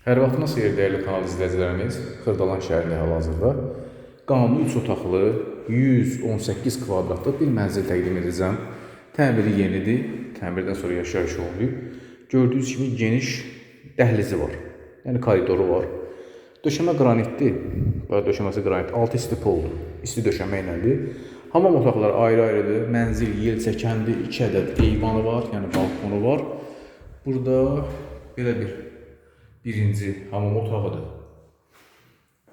Hər vaxtınız xeyir dəyərli kanal izləyicilərimiz. Xırdalan şəhərində hal-hazırda qanuni 3 otaqlı 118 kvadratlıq bir mənzil təqdim edəcəm. Təmiri yenidir. Təmirdən sonra yaşayış olunub. Gördüyünüz kimi geniş dəhlizi var. Yəni koridoru var. Döşəmə qranitdir. Bax döşəməsi qranit. Altı isti poldur. İsti döşəmə ilədir. Hamam otaqları ayrı-ayrıdır. Mənzil yel çəkəndir. 2 ədəd eyvanı var, yəni balkonu var. Burada belə bir birinci hamam otağıdır.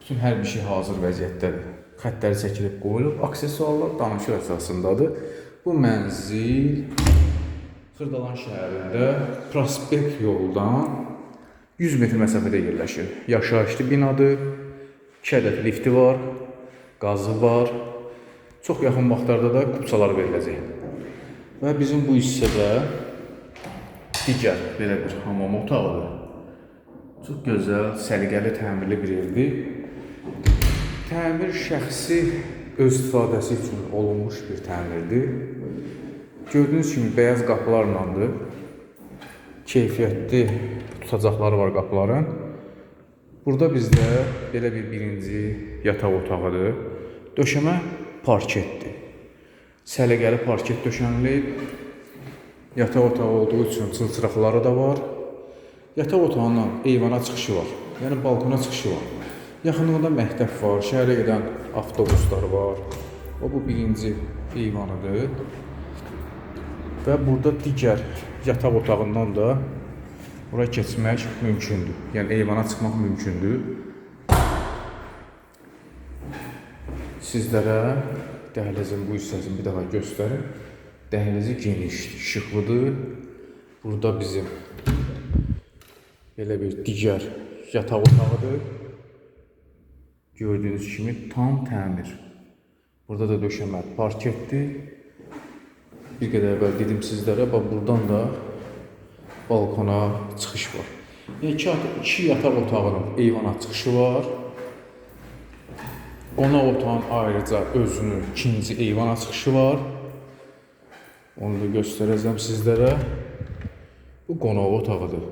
Bütün hər bir şey hazır vəziyyətdədir. Xəttləri çəkilib qoyulub, aksesuarlar danışıq əsasındadır. Bu mənzil Xırdalan şəhərində Prospekt yoldan 100 metr məsafədə yerləşir. Yaşayışlı binadır. 2 ədəd lifti var, qazı var. Çox yaxın vaxtlarda da kupçalar veriləcək. Və bizim bu hissədə digər belə bir hamam otağıdır. Çox gözəl, səliqəli, təmirli bir evdir. Təmir şəxsi öz istifadəsi üçün olunmuş bir təmirdir. Gördüyünüz kimi bəyaz qapılarlandır. Keyfiyyətli tutacaqları var qapıların. Burada bizdə belə bir birinci yataq otağıdır. Döşəmə parketdir. Səliqəli parket döşənilib. Yataq otağı olduğu üçün çılçıraqları da var. Yataq otağından eyvana çıxışı var. Yəni balkona çıxışı var. Yaxınlığında məktəb var, şəhərə gedən avtobuslar var. O bu birinci eyvanıdır. Və burada digər yataq otağından da bura keçmək mümkündür. Yəni eyvana çıxmaq mümkündür. Sizlərə dəhlizin bu hissəsini bir daha göstərim. Dəhlizi genişdir, işıqlıdır. Burada bizim belə bir digər yataq otağıdır. Gördüyünüz kimi tam təmir. Burada da döşəmə parketdir. Bir qədər əvvəl dedim sizlərə, bax buradan da balkona çıxış var. İki, iki yataq otağının eyvana çıxışı var. Qonaq otağın ayrıca özünün ikinci eyvana çıxışı var. Onu da göstərəcəm sizlərə. Bu qonaq otağıdır.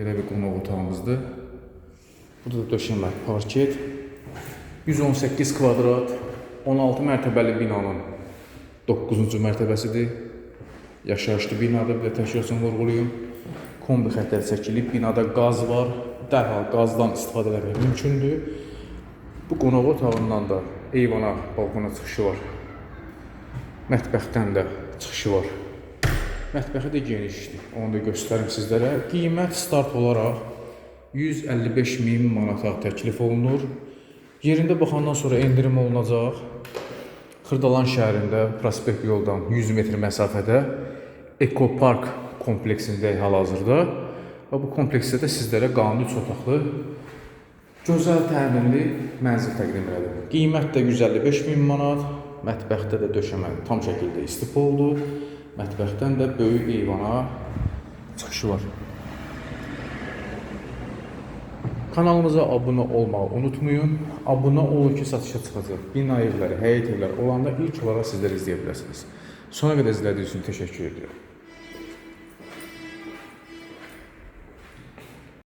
Belə bir qonaq otağımızdır. Burada da döşəmə, parket. 118 kvadrat, 16 mərtəbəli binanın 9-cu mərtəbəsidir. Yaşayışlı binadır, bir də təşkiləsini vurğulayım. Kombi xəttləri çəkilib, binada qaz var. Dərhal qazdan istifadə etmək mümkündür. Bu qonaq otağından da eyvana, balkona çıxışı var. Mətbəxdən də çıxışı var. Mətbəxi də genişdir. Onu da göstərim sizlərə. Qiymət start olaraq 155 min manata təklif olunur. Yerində baxandan sonra endirim olunacaq. Xırdalan şəhərində Prospekt yoldan 100 metr məsafədə Ekopark kompleksində hal-hazırda və bu kompleksdə də sizlərə qanuni 3 otaqlı gözəl təmirli mənzil təqdim edir. Qiymət də 155 min manat. Mətbəxdə də döşəmə tam şəkildə istif oldu. Mətbəxdən də böyük eyvana çıxışı var. Kanalımıza abunə olmağı unutmayın. Abunə olun ki, satışa çıxacaq. Bina evləri, həyət evləri olanda ilk olaraq sizlər izləyə bilərsiniz. Sona qədər izlədiyiniz üçün təşəkkür edirəm.